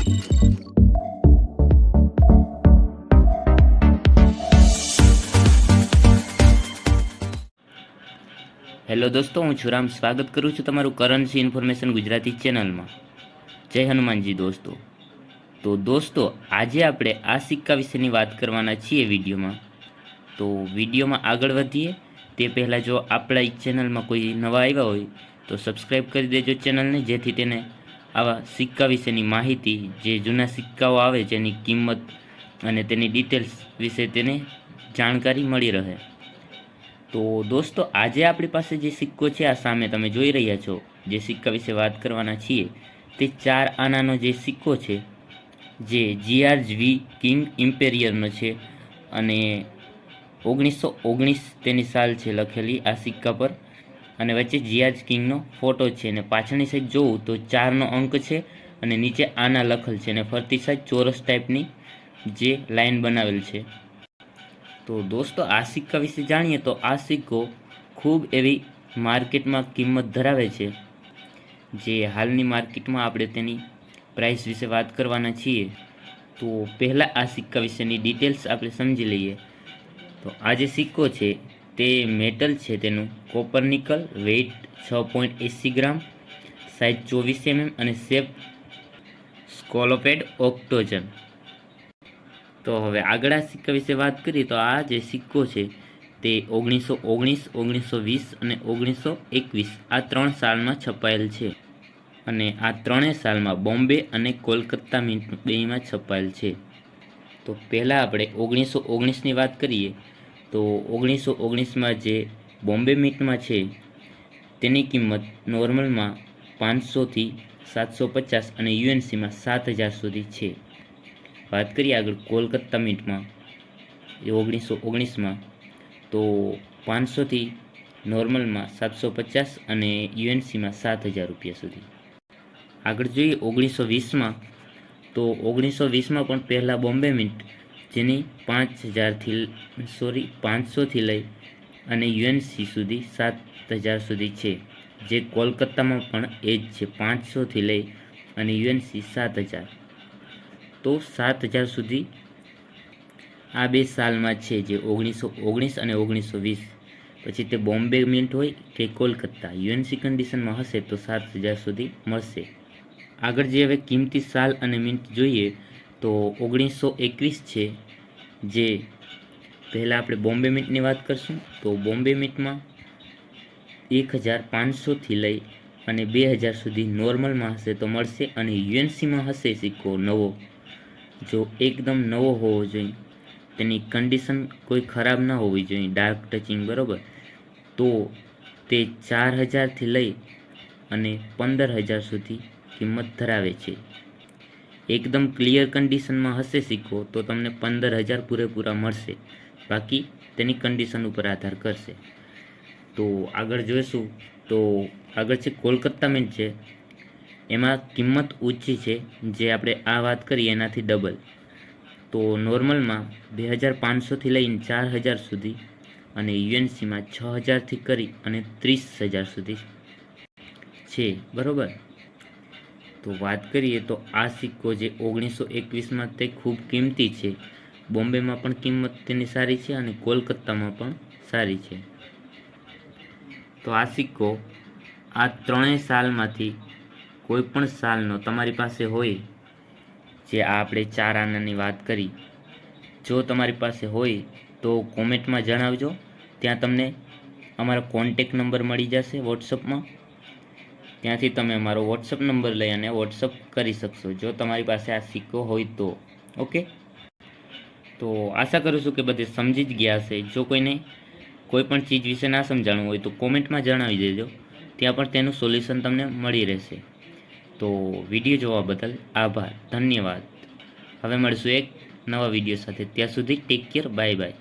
Hello દોસ્તો, હું છું રામ. સ્વાગત કરું છું તમારું કરન્સી ઇન્ફોર્મેશન ગુજરાતી ચેનલમાં. જય હનુમાનજી દોસ્તો. તો દોસ્તો, આજે આપણે આ સિક્કા વિશેની વાત કરવાના છીએ વિડીયોમાં. તો વિડીયોમાં આગળ વધીએ. તે પહેલાં જો આપણા ચેનલમાં કોઈ નવા આવ્યા હોય, તો સબસ્ક્રાઈબ કરી દેજો ચેનલને, જેથી તેને આવા સિક્કા વિશેની માહિતી, જે જૂના સિક્કાઓ આવે જેની કિંમત અને તેની ડિટેલ્સ વિશે તેને જાણકારી મળી રહે. તો દોસ્તો, આજે આપણી પાસે જે સિક્કો છે, આ સામે તમે જોઈ રહ્યા છો. જે સિક્કા વિશે વાત કરવાના છીએ, તે ચાર આનાનો જે સિક્કો છે, જે જીઆર વી કિંગ ઇમ્પેરિયરનો છે અને ઓગણીસો ઓગણીસ તેની સાલ છે લખેલી આ સિક્કા પર. અને વચ્ચે જિયાજ કિંગનો ફોટો છે અને પાછળની સાઈડ જોઉં તો ચારનો અંક છે અને નીચે આના લખેલ છે અને ફરતી સાઈડ ચોરસ ટાઈપની જે લાઇન બનાવેલ છે. તો દોસ્તો, આ સિક્કા વિશે જાણીએ તો આ સિક્કો ખૂબ એવી માર્કેટમાં કિંમત ધરાવે છે. જે હાલની માર્કેટમાં આપણે તેની પ્રાઇસ વિશે વાત કરવાના છીએ, તો પહેલાં આ સિક્કા વિશેની ડિટેલ્સ આપણે સમજી લઈએ. તો આ જે સિક્કો છે તે મેટલ છે તેનું. કોપર નિકલ, વેઇટ છ પોઈન્ટ એંસી ગ્રામ, સાઇઝ ચોવીસ એમએમ અને શેપ સ્કોલોપેડ ઓક્ટોજન. તો હવે આગળ આ સિક્કા વિશે વાત કરીએ તો આ જે સિક્કો છે તે ઓગણીસો ઓગણીસ, ઓગણીસો વીસ અને ઓગણીસો એકવીસ આ ત્રણ સાલમાં છપાયેલ છે. અને આ ત્રણેય સાલમાં બોમ્બે અને કોલકાતા મિન્ટ બેમાં છપાયેલ છે. તો પહેલાં આપણે ઓગણીસો ઓગણીસની વાત કરીએ તો ઓગણીસો ઓગણીસમાં જે બોમ્બે મીટમાં છે, તેની કિંમત નોર્મલમાં પાંચસોથી સાતસો પચાસ અને યુએનસીમાં સાત હજાર સુધી છે. વાત કરીએ આગળ કોલકાતા મીટમાં, એ ઓગણીસો ઓગણીસમાં, તો પાંચસોથી નોર્મલમાં સાતસો પચાસ અને યુએનસીમાં સાત હજાર રૂપિયા સુધી. આગળ જોઈએ ઓગણીસો વીસમાં, તો ઓગણીસો વીસમાં પણ પહેલાં બોમ્બે મિન્ટ જેની પાંચ હજારથી સોરી પાંચસોથી લઈ અને યુએનસી સુધી સાત હજાર સુધી છે, જે કોલકાતામાં પણ એ જ છે પાંચસોથી લઈ અને યુએનસી સાત હજાર. તો સાત હજાર સુધી આ બે સાલમાં છે જે ઓગણીસો, ઓગણીસ અને ઓગણીસો વીસ. પછી તે બોમ્બે મિન્ટ હોય કે કોલકાતા, યુએનસી કન્ડિશનમાં હશે તો સાત હજાર સુધી મળશે. આગળ જે હવે કિંમતી સાલ અને મિન્ટ જોઈએ તો ઓગણીસો એકવીસ છે, જે પહેલાં આપણે બોમ્બે મીટની વાત કરશું. તો બોમ્બે મીટમાં એક હજાર પાંચસોથી લઈ અને બે હજાર સુધી નોર્મલમાં હશે તો મળશે અને યુએનસીમાં હશે સિક્કો નવો. જો એકદમ નવો હોવો જોઈએ, તેની કન્ડિશન કોઈ ખરાબ ના હોવી જોઈએ, ડાર્ક ટચિંગ બરાબર. તો તે ચાર હજારથી લઈ અને પંદર હજાર સુધી કિંમત ધરાવે છે. એકદમ ક્લિયર કન્ડિશનમાં હશે સિક્કો, તો તમને પંદર હજાર પૂરેપૂરા મળશે. બાકી તેની કન્ડિશન ઉપર આધાર કરશે. તો આગળ જોઈશું. તો આગળ છે કોલકાતા મિન્ટ છે. એમાં કિંમત ઊંચી છે. જે આપણે આ વાત કરીએ એનાથી ડબલ તો નોર્મલમાં બે હજાર પાંચસોથી લઈને ચાર હજાર સુધી અને યુએનસીમાં છ હજારથી કરી અને ત્રીસ હજાર સુધી છે. બરાબર? તો વાત કરીએ તો આ સિક્કો જે ઓગણીસો એકવીસમાં તે ખૂબ કિંમતી છે. બોમ્બેમાં પણ કિંમત તેની સારી છે અને કોલકાતામાં પણ સારી છે. તો આ સિક્કો આ ત્રણેય સાલમાંથી કોઈ પણ સાલનો તમારી પાસે હોય, જે આ આપણે ચાર આનાની વાત કરી, જો તમારી પાસે હોય તો કોમેન્ટમાં જણાવજો. ત્યાં તમને અમારો કોન્ટેક નંબર મળી જશે વોટ્સઅપમાં. ત્યાંથી તમે મારો વોટ્સઅપ નંબર લઈ અને વોટ્સઅપ કરી શકશો. જો તમારી પાસે આ સિક્કો હોય તો, ઓકે? તો આશા કરું છું કે બધે સમજી જ ગયા હશે. જો કોઈને કોઈ પણ ચીજ વિશે ના સમજાણું હોય તો કોમેન્ટમાં જણાવી દેજો. ત્યાં પણ તેનું સોલ્યુશન તમને મળી રહેશે. તો વીડિયો જોવા બદલ આભાર. ધન્યવાદ. હવે મળીશું એક નવા વીડિયો સાથે. ત્યાં સુધી ટેક કેર. Bye bye.